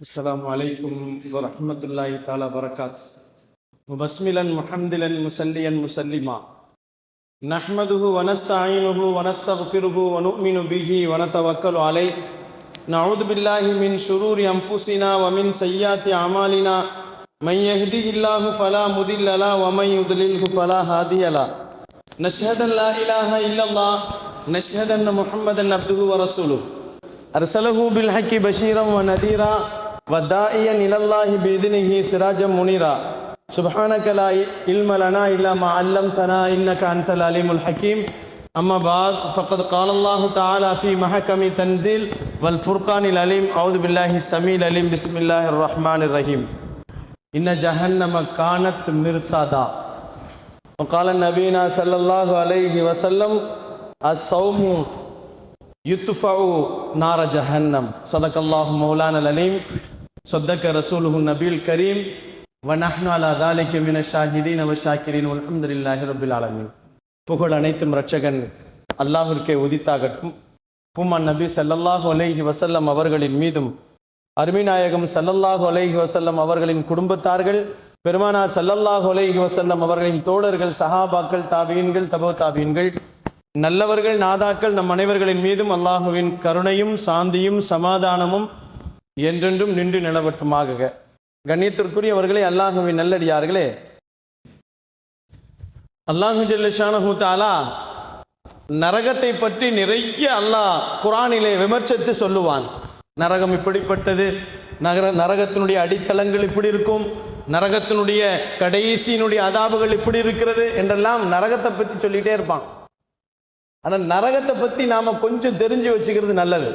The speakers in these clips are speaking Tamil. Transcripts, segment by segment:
السلام عليكم ورحمة الله تعالى وبركاته. مبسملا محمدلا مسليا مسلما. نحمده ونستعينه ونستغفره ونؤمن به ونتوكل عليه. نعوذ بالله من شرور أنفسنا ومن سيئات أعمالنا. من يهده الله فلا مضل له ومن يضلله فلا هادي له. نشهد أن لا إله إلا الله. نشهد أن محمدا عبده ورسوله. أرسله بالحق بشيرا ونذيرا. وداعيا إلى الله بإذنه سراجا منيرا. سبحانك لا علم لنا إلا ما علمتنا إنك أنت العليم الحكيم. أما بعد فقد قال الله تعالى في محكم تنزيل والفرقان العليم. أعوذ بالله السميع العليم. بسم الله الرحمن الرحيم. إن جهنم كانت مرصادا. وقال نبينا صلى الله عليه وسلم الصوم يطفع نار جهنم. صدق الله مولانا العليم. صدق رسوله النبي الكريم ونحن على ذلك من الشاهدين والشاكرين والحمد لله رب العالمين புகழ் அனைத்தும் ரட்சகன் அல்லாஹிற்கே உதித்தாகட்டும் பூமான் நபி ஸல்லல்லாஹு அலைஹி வஸல்லம் அவர்களின் மீதும் அருமிநாயகம் ஸல்லல்லாஹு அலைஹி வஸல்லம் அவர்களின் குடும்பத்தார்கள் பெருமானா ஸல்லல்லாஹு அலைஹி வஸல்லம் அவர்களின் தோழர்கள் சஹாபாக்கள் தாபீன்கள் தபோ தாபீன்கள் நல்லவர்கள் நாதாக்கள் நம் அனைவர்களின் மீதும் அல்லாஹுவின் கருணையும் சாந்தியும் சமாதானமும் என்றென்றும் நின்று நிலவட்டுமாக கண்ணியத்திற்குரியவர்களே அல்லாஹுவின் நல்லடியார்களே. அல்லாஹு ஜெல்லிஷானு தாலா நரகத்தை பற்றி நிறைய அல்லாஹ் குரானிலே விமர்சித்து சொல்லுவான். நரகம் இப்படிப்பட்டது. நகர நரகத்தினுடைய அடித்தளங்கள் இப்படி இருக்கும். நரகத்தினுடைய கடைசியினுடைய அதாபுகள் இப்படி இருக்கிறது என்றெல்லாம் நரகத்தை பற்றி சொல்லிகிட்டே இருப்பான். ஆனால் நரகத்தை பற்றி நாம் கொஞ்சம் தெரிஞ்சு வச்சுக்கிறது நல்லது.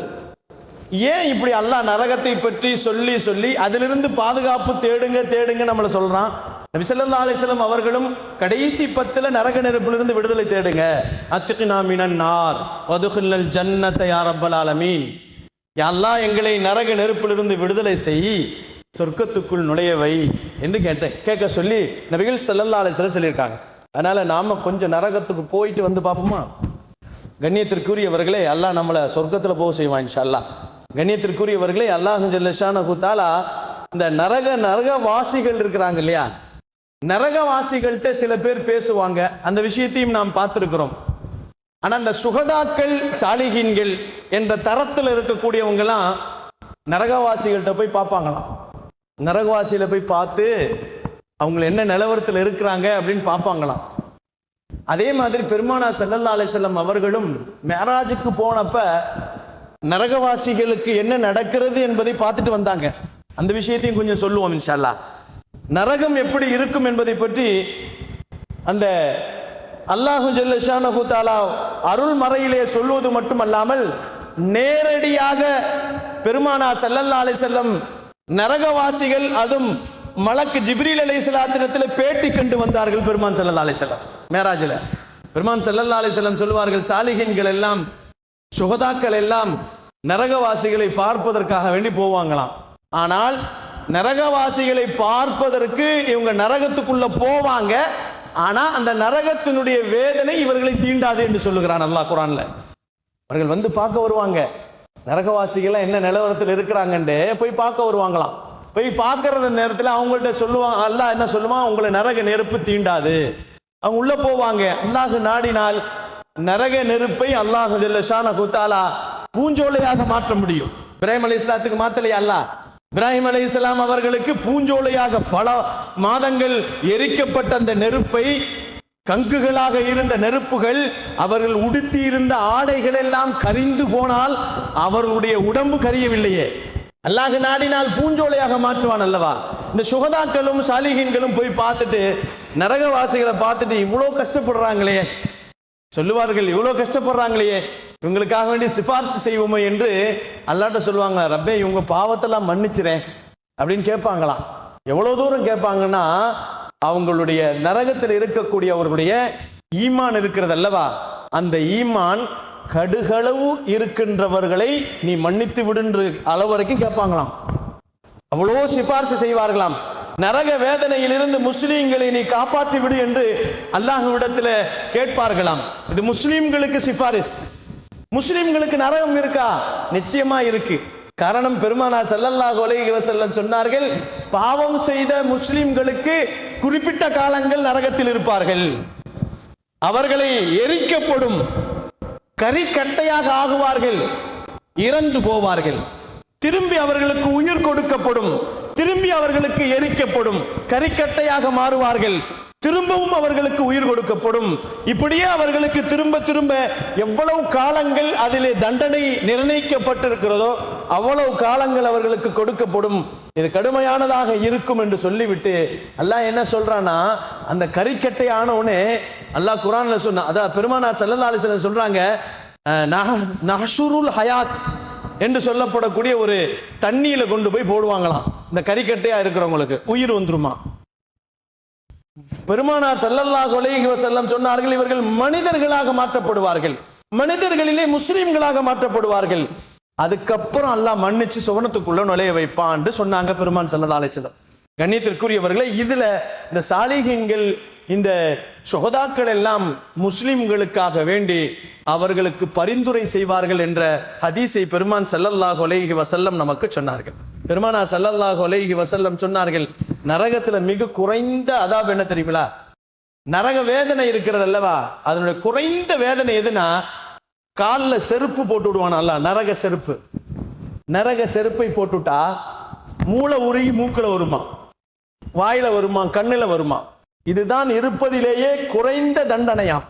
ஏன் இப்படி அல்லாஹ் நரகத்தை பற்றி சொல்லி சொல்லி அதிலிருந்து பாதுகாப்பு தேடுங்க தேடுங்க நம்மளை சொல்றான்? நபிசல்லா அலிஸ்லம் அவர்களும் கடைசி பத்துல நரக நெருப்பிலிருந்து விடுதலை தேடுங்க. அத்துக்கு நாமினன் நார் வதுகுல்லல் ஜன்னத்தை யா ரப்பல் ஆலமீன். அல்லாஹ் எங்களை நரக நெருப்பிலிருந்து விடுதலை செய் சொர்க்கத்துக்குள் நுழைய வை என்று கேட்டேன். கேட்க சொல்லி நபிகள் செல்லல்லா அலிஸ்லம் சொல்லியிருக்காங்க. அதனால நாம கொஞ்சம் நரகத்துக்கு போயிட்டு வந்து பார்ப்போமா? கண்ணியத்திற்குரியவர்களே அல்லாஹ் நம்மளை சொர்க்கத்தில் போக செய்வான் இன்ஷா அல்லாஹ். கண்ணியத்திற்குரியவர்களே அல்லாஹ் ஜல்லஷான குத்தாலா இந்த நரக நரகவாசிகள் இருக்கிறாங்க இல்லையா? நரகவாசிகள்கிட்ட சில பேர் பேசுவாங்க. அந்த விஷயத்தையும் நாம் பார்த்துருக்கிறோம். ஆனால் அந்த சுகதாக்கள் சாலிகின்கள் என்ற தரத்தில் இருக்கக்கூடியவங்கலாம் நரகவாசிகள்கிட்ட போய் பார்ப்பாங்களாம். நரகவாசியில் போய் பார்த்து அவங்க என்ன நிலவரத்தில் இருக்கிறாங்க அப்படின்னு பார்ப்பாங்களாம். அதே மாதிரி பெருமானா செல்லல்லா அலை செல்லம் அவர்களும் மேராஜுக்கு போனப்ப நரகவாசிகளுக்கு என்ன நடக்கிறது என்பதை பார்த்துட்டு வந்தாங்க. அந்த விஷயத்தையும் கொஞ்சம் சொல்லுவோம் இன்ஷால்லா நரகம் எப்படி இருக்கும் என்பதை பற்றி அந்த அல்லாஹு ஜல்லஷானஹு தாலா அருள் மறையிலே சொல்லுவது மட்டுமல்லாமல் நேரடியாக பெருமானா சல்லல்லா அலிசல்லம் நரகவாசிகள் அதுவும் மலக்கு ஜிப்ரீல் அலை சலாத்திரத்தில் பேட்டி கண்டு வந்தார்கள் பெருமான் சல்லல்லா அலிசல்லம் மேராஜில். பெருமான் சல்லல்லா அலிசல்லம் சொல்லுவார்கள் சாலிகின்கள் எல்லாம் சுகதாக்கள் எல்லாம் நரகவாசிகளை பார்ப்பதற்காக வேண்டி போவாங்களாம். ஆனால் நரகவாசிகளை பார்ப்பதற்கு இவங்க நரகத்துக்குள்ள போவாங்க. ஆனா அந்த நரகத்தினுடைய வேதனை இவர்களை தீண்டாது என்று சொல்லுகிறான் அல்லாஹ் குரான்ல. அவர்கள் வந்து பார்க்க வருவாங்க. நரகவாசிகள் என்ன நிலவரத்தில் இருக்கிறாங்கன்ட்டு போய் பார்க்க வருவாங்களாம். போய் பார்க்கற நேரத்தில் அவங்கள்ட்ட சொல்லுவாங்க அல்லாஹ் என்ன சொல்லுவான்? உங்களை நரக நெருப்பு தீண்டாது. அவங்க உள்ள போவாங்க. அல்லாஹ் நாடினால் நரக நெருப்பை அல்லாஹ் ஜல்லஷான குத்தாலா பூஞ்சோலையாக மாற்ற முடியும். இப்ராஹிம் அலி இஸ்லாத்துக்கு மாத்தலையா? அல்லாஹ் இப்ராஹிம் அலி இஸ்லாம் அவர்களுக்கு பூஞ்சோலையாக பல மாதங்கள் எரிக்கப்பட்ட அந்த நெருப்பை கங்குகளாக இருந்த நெருப்புகள் அவர்கள் உடுத்தி இருந்த ஆடைகள் எல்லாம் கரிந்து போனால் அவர்களுடைய உடம்பு கரியவில்லையே. அல்லாஹ் நாடினால் பூஞ்சோலையாக மாற்றுவான் அல்லவா? இந்த சுகதாக்களும் சாலிகின்களும் போய் பார்த்துட்டு நரகவாசிகளை பார்த்துட்டு இவ்வளோ கஷ்டப்படுறாங்களே. சொல்லுவார்கள் இவ்வளோ கஷ்டப்படுறாங்களே இவங்களுக்காக வேண்டி சிபாரிசு செய்வோமே என்று அல்லாட்ட சொல்லுவாங்க ரப்பே இவங்க பாவத்தெல்லாம் மன்னிச்சிறேன் அப்படின்னு கேட்பாங்களாம். எவ்வளோ தூரம் கேட்பாங்கன்னா அவங்களுடைய நரகத்தில் இருக்கக்கூடிய அவர்களுடைய ஈமான் இருக்கிறது அல்லவா அந்த ஈமான் கடுகளவு இருக்கின்றவர்களை நீ மன்னித்து விடுன்ற அளவு வரைக்கும் கேட்பாங்களாம். அவ்வளோ சிபாரிசு செய்வார்களாம். நரக வேதனையிலிருந்து முஸ்லீம்களை நீ காப்பாற்றி விடு என்று அல்லாஹுவிடத்தில் கேட்பார்களாம். இது முஸ்லீம்களுக்கு சிபாரிஸ். முஸ்லீம்களுக்கு நரகம் இருக்கா? நிச்சயமா இருக்கு. காரணம் பெருமானார் ஸல்லல்லாஹு அலைஹி செல்ல சொன்னார்கள் பாவம் செய்த முஸ்லிம்களுக்கு குறிப்பிட்ட காலங்கள் நரகத்தில் இருப்பார்கள். அவர்களை எரிக்கப்படும் கரிக்கட்டையாக ஆகுவார்கள். இறந்து போவார்கள். திரும்பி அவர்களுக்கு உயிர் கொடுக்கப்படும். திரும்பி அவர்களுக்கு எரிக்கப்படும் கரிக்கட்டையாக மாறுவார்கள். திரும்பவும் அவர்களுக்கு உயிர் கொடுக்கப்படும். இப்படியே அவர்களுக்கு திரும்ப திரும்ப எவ்வளவு காலங்கள் அதிலே தண்டனை நிர்ணயிக்கப்பட்டிருக்கிறதோ அவ்வளவு காலங்கள் அவர்களுக்கு கொடுக்கப்படும். இது கடுமையானதாக இருக்கும் என்று சொல்லிவிட்டு அல்லாஹ் என்ன சொல்றான்னா அந்த கறிக்கட்டை ஆனவுடனே அல்லாஹ் குரான்ல சொன்ன அதான் பெருமானார் ஸல்லல்லாஹு சொல்றாங்க அஹ், நஹ- நஹ்ஷுருல் ஹயாத் என்று சொல்லப்படக்கூடிய ஒரு தண்ணியில கொண்டு போய் போடுவாங்களாம். இந்த கறிக்கட்டையா இருக்கிறவங்களுக்கு உயிர் வந்துருமா? பெருமானார் செல்லல்லா அலைஹி செல்லம் சொன்னார்கள் இவர்கள் மனிதர்களாக மாற்றப்படுவார்கள். மனிதர்களிலே முஸ்லிம்களாக மாற்றப்படுவார்கள். அதுக்கப்புறம் அல்லாஹ் மன்னிச்சு சுவனத்துக்குள்ள நுழைய வைப்பான் சொன்னாங்க பெருமான் ஸல்லல்லாஹு அலைஹி கண்ணியத்திற்குரியவர்களை கண்ணியத்திற்குரியவர்களே இதுல இந்த சாலிகங்கள் இந்த சுகதாக்கள் எல்லாம் முஸ்லிம்களுக்காக வேண்டி அவர்களுக்கு பரிந்துரை செய்வார்கள் என்ற ஹதீஸை பெருமான் சல்லல்லாஹ் ஒலைஹி வசல்லம் நமக்கு சொன்னார்கள். பெருமானா சல்லல்லாஹ் ஒலைஹி வசல்லம் சொன்னார்கள் நரகத்துல மிக குறைந்த அதாப் என்ன தெரியுங்களா நரக வேதனை இருக்கிறது அல்லவா? அதனுடைய குறைந்த வேதனை எதுனா காலில் செருப்பு போட்டு விடுவான் நரக செருப்பு. நரக செருப்பை போட்டுட்டா மூளை உருகி மூக்கில் வருமா? வாயில வருமா? கண்ணில் வருமா? இதுதான் இருப்பதிலேயே குறைந்த தண்டனையாம்.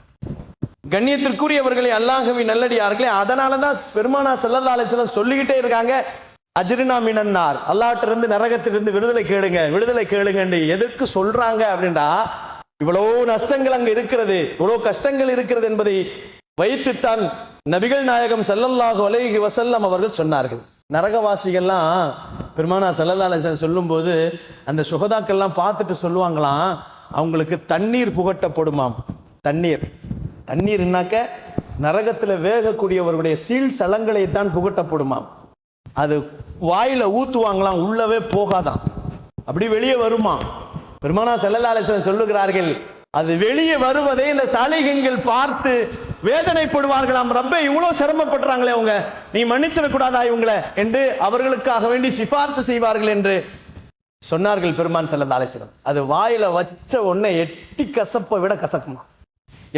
கண்ணியத்திற்குரியவர்களை அல்லாஹவி நல்லடியார்களே அதனால தான் பெருமானா ஸல்லல்லாஹு அலைஹி சொல்லிக்கிட்டே இருக்காங்க அஜிரினா மினன்னார் அல்லாட்டிலிருந்து நரகத்திலிருந்து விடுதலை கேளுங்க விடுதலை கேளுங்கன்னு எதற்கு சொல்றாங்க அப்படின்னா இவ்வளவு நஷ்டங்கள் அங்க இருக்கிறது இவ்வளவு கஷ்டங்கள் இருக்கிறது என்பதை வைத்துத்தான் நபிகள் நாயகம் செல்லல்லாஹு அலைஹி வசல்லம் அவர்கள் சொன்னார்கள். நரகவாசிகள்லாம் பெருமானா ஸல்லல்லாஹு அலைஹி சொல்லும்போது அந்த சுகதாக்கள்லாம் பார்த்துட்டு சொல்லுவாங்களாம் அவங்களுக்கு தண்ணீர் புகட்டப்படுமாம். தண்ணீர். தண்ணீர்னாக்க நரகத்தில் வேகக்கூடியவர்களுடைய சீல் சலங்களை தான் புகட்டப்படுமாம். அது வாயில ஊத்துவாங்களாம் உள்ளவே போகாதாம். அப்படி வெளியே வருமா பெருமானா செல்லலாலேசன் சொல்லுகிறார்கள் அது வெளியே வருவதை இந்த சாலிகங்கள் பார்த்து வேதனைப்படுவார்களாம். ரப்பே இவ்வளவு சிரமப்படுறாங்களே அவங்க நீ மன்னிச்சிடக்கூடாதா இவங்களை என்று அவர்களுக்காக வேண்டி சிபார்சு செய்வார்கள் என்று சொன்னார்கள் பெருமான் செல்லந்த அலைஹி அது வாயில வச்ச உடனே எட்டி கசப்பை விட கசக்குமா?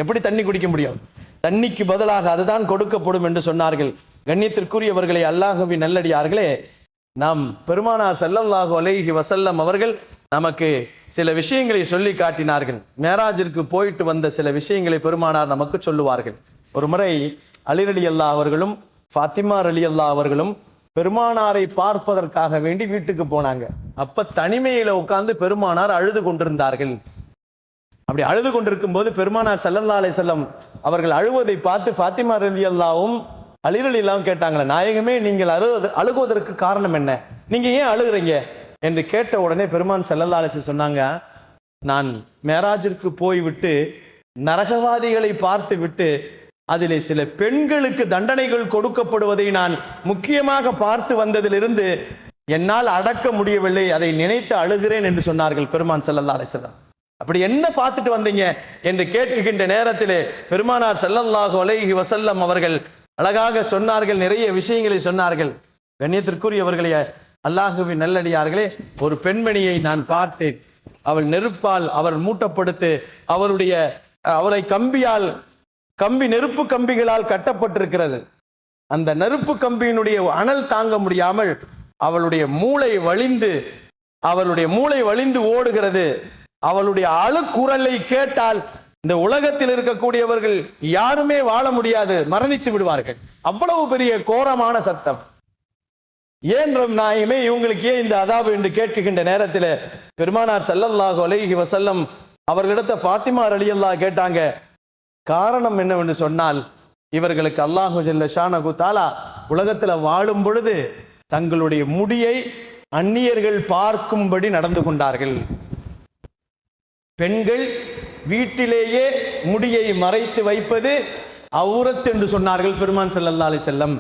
எப்படி தண்ணி குடிக்க முடியும்? தண்ணிக்கு பதிலாக அதுதான் கொடுக்கப்படும் என்று சொன்னார்கள். கண்ணியத்திற்குரியவர்களை அல்லாஹவி நல்லடியார்களே நாம் பெருமானார் செல்லல்லாஹு அலைஹி வசல்லம் அவர்கள் நமக்கு சில விஷயங்களை சொல்லி காட்டினார்கள். மேராஜிற்கு போயிட்டு வந்த சில விஷயங்களை பெருமானார் நமக்கு சொல்லுவார்கள். ஒரு முறை அலிர் அலி அல்லாஹ் அவர்களும் ஃபாத்திமா அலி அல்லாஹ் அவர்களும் பெருமானாரை பார்ப்பதற்காக வேண்டி வீட்டுக்கு போனாங்க. அப்ப தனிமையில உட்கார்ந்து பெருமானார் அழுது கொண்டிருந்தார்கள். அப்படி அழுது கொண்டிருக்கும் போது பெருமானார் செல்லல்லா அலை செல்லம் அவர்கள் அழுவதை பார்த்து ஃபாத்திமா ரலியல்லாவும் அலிரலியல்லாவும் கேட்டாங்களே நாயகமே நீங்கள் அழுவது அழுகுவதற்கு காரணம் என்ன? நீங்க ஏன் அழுகுறீங்க? என்று கேட்ட உடனே பெருமான் செல்லல்லா அலைஹி சொன்னாங்க நான் மேராஜிற்கு போய்விட்டு நரகவாதிகளை பார்த்து விட்டு அதிலே சில பெண்களுக்கு தண்டனைகள் கொடுக்கப்படுவதை நான் முக்கியமாக பார்த்து வந்ததிலிருந்து என்னால் அடக்க முடியவில்லை அதை நினைத்து அழுகிறேன் என்று சொன்னார்கள் பெருமான் செல்லல்லா அலைஹி அப்படி என்ன பார்த்துட்டு வந்தீங்க என்று கேட்கின்ற நேரத்திலே பெருமானார் செல்லல்லாஹு அலைஹி வசல்லம் அவர்கள் அழகாக சொன்னார்கள் நிறைய விஷயங்களை சொன்னார்கள். கண்ணியத்திற்குரியவர்களே அல்லாஹுவின் நல்லடியார்களே ஒரு பெண்மணியை நான் பார்த்தேன். அவள் நெருப்பால் அவர் மூட்டப்படுத்து அவருடைய அவரை கம்பியால் கம்பி நெருப்பு கம்பிகளால் கட்டப்பட்டிருக்கிறது. அந்த நெருப்பு கம்பியினுடைய அனல் தாங்க முடியாமல் அவளுடைய மூளை வழிந்து அவளுடைய மூளை வழிந்து ஓடுகிறது. அவளுடைய அழுக்குரலை கேட்டால் இந்த உலகத்தில் இருக்கக்கூடியவர்கள் யாருமே வாழ முடியாது மரணித்து விடுவார்கள். அவ்வளவு பெரிய கோரமான சத்தம். ஏன் நாயுமே இவங்களுக்கு ஏன் இந்த அதாபு என்று கேட்கின்ற நேரத்தில் பெருமானார் சல்லல்லாஹு அலைஹி வசல்லம் அவர்களிடத்த ஃபாத்திமா ரலியல்லாஹ் கேட்டாங்க காரணம் என்னவென்று சொன்னால் இவர்களுக்கு அல்லாஹு ஜல்ல ஷானகு தாலா உலகத்துல வாழும் பொழுது தங்களுடைய முடியை அந்நியர்கள் பார்க்கும்படி நடந்து கொண்டார்கள். பெண்கள் வீட்டிலேயே முடியை மறைத்து வைப்பது அவுரத் என்று சொன்னார்கள் பெருமான் ஸல்லல்லாஹு செல்லம்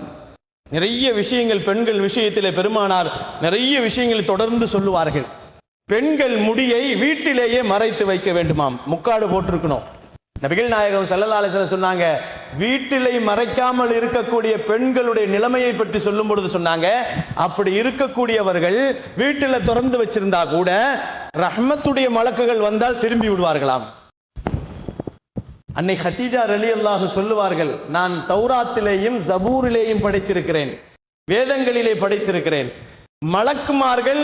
நிறைய விஷயங்கள் பெண்கள் விஷயத்திலே பெருமானார் நிறைய விஷயங்கள் தொடர்ந்து சொல்லுவார்கள். பெண்கள் முடியை வீட்டிலேயே மறைத்து வைக்க வேண்டுமாம். முக்காடு போட்டிருக்கணும். நபிகள் நாயகம் ஸல்லல்லாஹு சொன்னாங்க வீட்டிலை மறைக்காமல் இருக்கக்கூடிய பெண்களுடைய நிலைமையை பற்றி சொல்லும் பொழுது சொன்னாங்க அப்படி இருக்கக்கூடியவர்கள் வீட்டில திறந்து வச்சிருந்தா கூட ரஹ்மத்துடைய மலக்குகள் வந்தால் திரும்பி விடுவார்களாம். அன்னை ஹதீஜா அலி அல்லாஹு சொல்லுவார்கள் நான் தௌராத்திலேயும் ஜபூரிலேயும் படித்திருக்கிறேன் வேதங்களிலே படித்திருக்கிறேன். மலக்குமார்கள்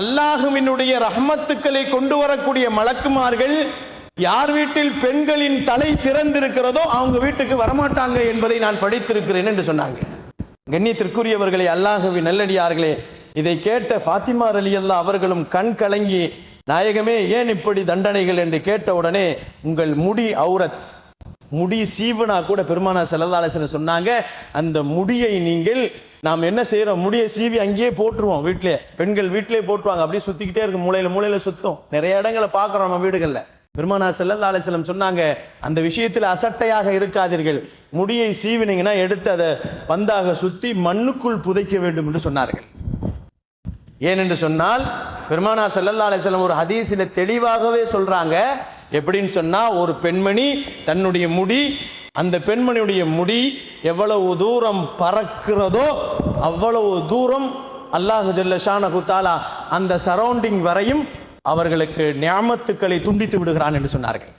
அல்லாஹுவினுடைய ரஹ்மத்துக்களை கொண்டு வரக்கூடிய மலக்குமார்கள் யார் வீட்டில் பெண்களின் தலை திறந்திருக்கிறதோ அவங்க வீட்டுக்கு வரமாட்டாங்க என்பதை நான் படித்திருக்கிறேன் என்று சொன்னாங்க. கண்ணியத்திற்குரியவர்களே அல்லாஹவி நல்லடியார்களே இதை கேட்ட ஃபாத்திமா அலி அல்லா அவர்களும் கண் கலங்கி நாயகமே ஏன் இப்படி தண்டனைகள்? என்று கேட்ட உடனே உங்கள் முடி அவுரத் முடி சீவனா கூட பெருமானா செல்லதாலசன் சொன்னாங்க அந்த முடியை நீங்கள் நாம் என்ன செய்யறோம் முடியை சீவி அங்கேயே போட்டுருவோம் வீட்டிலே. பெண்கள் வீட்டிலே போட்டுருவாங்க அப்படியே சுத்திக்கிட்டே இருக்கு மூலையில மூலையில சுத்தும். நிறைய இடங்களை பார்க்குறோம் நம்ம வீடுகளில். பெருமானா செல்லல்லா அலிஸ்லம் சொன்னாங்க அந்த விஷயத்தில் அசட்டையாக இருக்காதீர்கள். முடியை சீவினீங்கன்னா எடுத்து அதை பந்தாக சுத்தி மண்ணுக்குள் புதைக்க வேண்டும் என்று சொன்னார்கள். ஏனென்று சொன்னால் பெருமானார் செல்லல்லா அலிஸ்லம் ஒரு ஹதீஸில் தெளிவாகவே சொல்றாங்க. எப்படின்னு சொன்னா ஒரு பெண்மணி தன்னுடைய முடி அந்த பெண்மணியுடைய முடி எவ்வளவு தூரம் பறக்கிறதோ அவ்வளவு தூரம் அல்லாஹ் ஜல்ல ஷானஹு தஆலா அந்த சரௌண்டிங் வரையும் அவர்களுக்கு ஞாமத்துக்களை துண்டித்து விடுகிறான் என்று சொன்னார்கள்.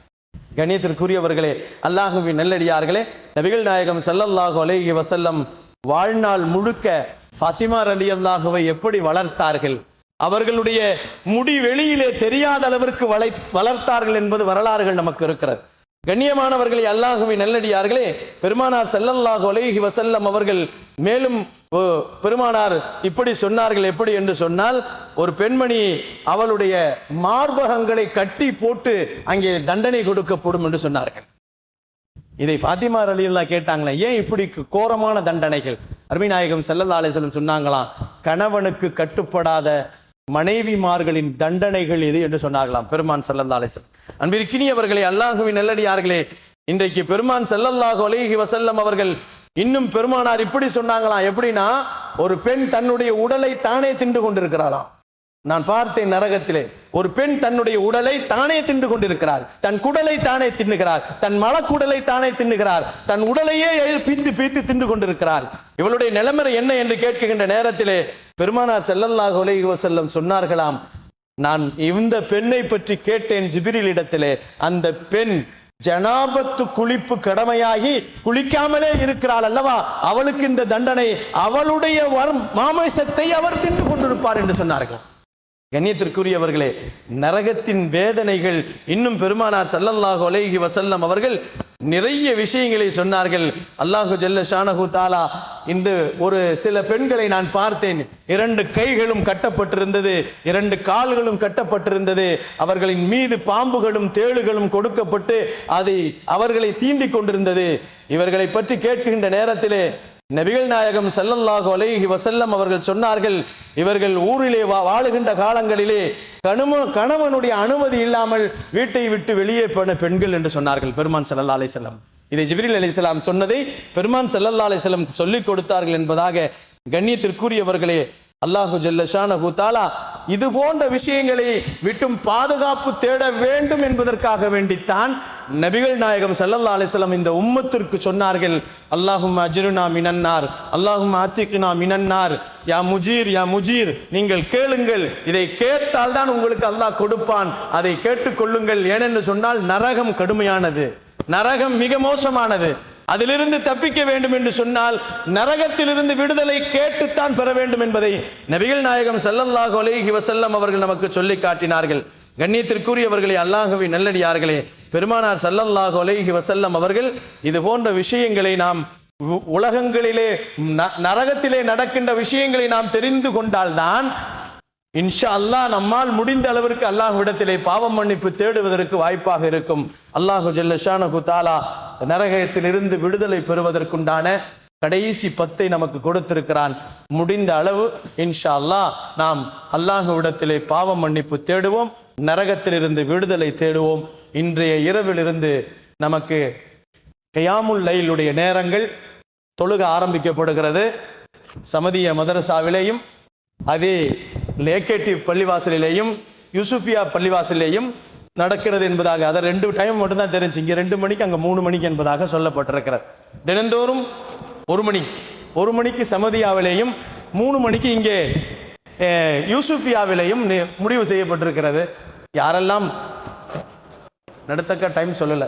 கணியத்திற்குரியவர்களே அல்லாஹுவின் நல்லடியார்களே நபிகள் நாயகம் செல்லல்லாஹு அலேஹி வசல்லம் வாழ்நாள் முழுக்க ஃபாத்திமா ரலியல்லாஹுவை எப்படி வளர்த்தார்கள்? அவர்களுடைய முடி வெளியிலே தெரியாத அளவிற்கு வளை வளர்த்தார்கள் என்பது வரலாறுகள் நமக்கு இருக்கிறது. கண்ணியமானவர்களை அல்லாஹுவை நல்லடியார்களே பெருமானார் ஸல்லல்லாஹு அலைஹி வசல்லம் அவர்கள் மேலும் பெருமானார் இப்படி சொன்னார்கள் எப்படி என்று சொன்னால் ஒரு பெண்மணி அவளுடைய மார்பகங்களை கட்டி போட்டு அங்கே தண்டனை கொடுக்கப்படும் என்று சொன்னார்கள். இதை ஃபாத்திமா ரலியல்லா கேட்டாங்களே ஏன் இப்படி கோரமான தண்டனைகள்? அருமைநாயகம் செல்லல்லா அலிசலம் சொன்னாங்களாம் கணவனுக்கு கட்டுப்படாத மனைவிமார்களின் தண்டனைகள் இது என்று சொன்னார்களாம் பெருமான் ஸல்லல்லாஹு அன்பிற்கினி வஸல்லம். அன்பிற்கினியவர்களே அல்லாஹுவின் நல்லடியார்களே இன்றைக்கு பெருமான் ஸல்லல்லாஹு அலைஹி வசல்லம் அவர்கள் இன்னும் பெருமானார் இப்படி சொன்னாங்களாம் எப்படின்னா ஒரு பெண் தன்னுடைய உடலை தானே தின்று கொண்டிருக்கிறாளாம். நான் பார்த்தேன் நரகத்திலே ஒரு பெண் தன்னுடைய உடலை தானே தின்று கொண்டிருக்கிறார் தன் குடலை தானே தின்னுகிறார் தன் மலக்குடலை தானே தின்னுகிறார் தன் உடலையே பீத்து பீத்து தின்று கொண்டிருக்கிறார் இவளுடைய நிலைமை என்ன என்று கேட்கின்ற நேரத்திலே பெருமானார் செல்லல்லாஹ் உலகி செல்லம் சொன்னார்களாம் நான் இந்த பெண்ணை பற்றி கேட்டேன் ஜிபிரில் இடத்திலே அந்த பெண் ஜனாபத்து குளிப்பு கடமையாகி குளிக்காமலே இருக்கிறாள் அல்லவா? அவளுக்கு இந்த தண்டனை அவளுடைய வரும் மாமிசத்தை அவர் தின்று கொண்டிருப்பார் என்று சொன்னார்கள். கண்ணியத்திற்குரியவர்களே நரகத்தின் வேதனைகள் இன்னும் பெருமானார் ஸல்லல்லாஹு ஒலைகி வசல்லம் அவர்கள் நிறைய விஷயங்களை சொன்னார்கள். அல்லாஹு ஜல்ல ஷானஹு தாலா இன்று ஒரு சில பெண்களை நான் பார்த்தேன். இரண்டு கைகளும் கட்டப்பட்டிருந்தது இரண்டு கால்களும் கட்டப்பட்டிருந்தது. அவர்களின் மீது பாம்புகளும் தேளுகளும் கொடுக்கப்பட்டு அதை அவர்களை தீண்டிக் கொண்டிருந்தது. இவர்களை பற்றி கேட்கின்ற நேரத்திலே நபிகள் நாயகம் செல்லல்லாஹு அலைஹி வசல்லம் அவர்கள் சொன்னார்கள் இவர்கள் ஊரிலே வா- வாழுகின்ற காலங்களிலே கணும கணவனுடைய அனுமதி இல்லாமல் வீட்டை விட்டு வெளியே போன பெண்கள் என்று சொன்னார்கள் பெருமான் செல்லல்லா அலைஹி இதை ஜிப்ரீல் அலிசலாம் சொன்னதை பெருமான் செல்லல்லா அலைஹி சொல்லிக் கொடுத்தார்கள் என்பதாக கண்ணியத்திற்குரியவர்களே அல்லாஹு ஜல்ல ஷானஹு தாலா இது போன்ற விஷயங்களை விட்டும் பாதுகாப்பு தேட வேண்டும் என்பதற்காக வேண்டித்தான் நபிகள் நாயகம் சல்லல்லா அலிஸ்லாம் இந்த உம்மத்திற்கு சொன்னார்கள். அல்லாஹும் அஜ்ருனா மினன்னார் அல்லாஹும் ஆத்திக்னா மினன்னார். யா முஜீர் யா முஜீர் நீங்கள் கேளுங்கள். இதை கேட்டால் தான் உங்களுக்கு அல்லாஹ் கொடுப்பான். அதை கேட்டுக்கொள்ளுங்கள் ஏனென்று சொன்னால் நரகம் கடுமையானது. நரகம் மிக மோசமானது. அதிலிருந்து தப்பிக்க வேண்டும் என்று சொன்னால் நரகத்திலிருந்து விடுதலை கேட்டுத்தான் பெற வேண்டும் என்பதை நபிகள் நாயகம் ஸல்லல்லாஹு அலைஹி வசல்லம் அவர்கள் நமக்கு சொல்லி காட்டினார்கள். கண்ணியத்திற்குரியவர்களே அல்லாஹவி நல்லடியார்களே பெருமானார் சல்லல்லாஹு அலைஹி வசல்லம் அவர்கள் இது போன்ற விஷயங்களை நாம் உ- உலகங்களிலே நரகத்திலே நடக்கின்ற விஷயங்களை நாம் தெரிந்து கொண்டால்தான் இன்ஷா அல்லாஹ் நம்மால் முடிந்த அளவிற்கு அல்லாஹ்விடத்திலே பாவம் மன்னிப்பு தேடுவதற்கு வாய்ப்பாக இருக்கும். அல்லாஹு ஜல்லஷானு தாலா நரகத்திலிருந்து விடுதலை பெறுவதற்குண்டான கடைசி பத்தை நமக்கு கொடுத்திருக்கிறான். முடிந்த அளவு இன்ஷா அல்லாஹ் நாம் அல்லாஹுவிடத்திலே பாவம் மன்னிப்பு தேடுவோம். நரகத்திலிருந்து விடுதலை தேடுவோம். இன்றைய இரவிலிருந்து நமக்கு கயாமுல் லைலுடைய நேரங்கள் தொழுக ஆரம்பிக்கப்படுகிறது. சமதிய மதரசாவிலேயும் அதே லேக்கேட்டி பள்ளிவாசலிலேயும் யூசுஃபியா பள்ளிவாசலிலேயும் நடக்கிறது என்பதாக அதை ரெண்டு டைம் மட்டும்தான் தெரிஞ்சு இங்கே ரெண்டு மணிக்கு அங்கே மூணு மணிக்கு என்பதாக சொல்லப்பட்டிருக்கிறது. தினந்தோறும் ஒரு மணி ஒரு மணிக்கு சமதியாவிலேயும் மூணு மணிக்கு இங்கே யூசுஃபியாவிலையும் யூசுஃபியாவிலேயும் முடிவு செய்யப்பட்டிருக்கிறது. யாரெல்லாம் நடத்தக்க டைம் சொல்லலை?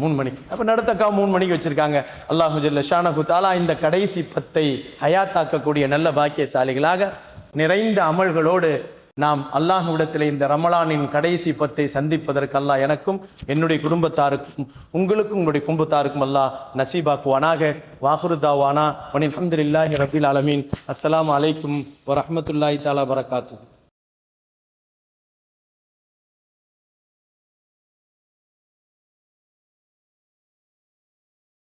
மூணு மணிக்கு. அப்போ நடத்தக்கா மூணு மணிக்கு வச்சிருக்காங்க. அல்லாஹு ஜல்ல ஷானஹு தாலா இந்த கடைசி பத்தை ஹயாத்தாக்கக்கூடிய நல்ல பாக்கியசாலிகளாக நிறைந்த அமல்களோடு நாம் அல்லாஹ்விடத்தில் இந்த ரமலானின் கடைசி பத்தை சந்திப்பதற்கு அல்லாஹ் எனக்கும் என்னுடைய குடும்பத்தாருக்கும் உங்களுக்கும் உங்களுடைய குடும்பத்தாருக்கும் அல்லாஹ் நசீபாக்குவானாக. வாஹுருதாவானா வனில் அஹமதுல்லாஹி ரபில் அலமீன் அஸ்லாம் அலைக்கும் வரமத்துல்லாஹி தாலா வரகாத்து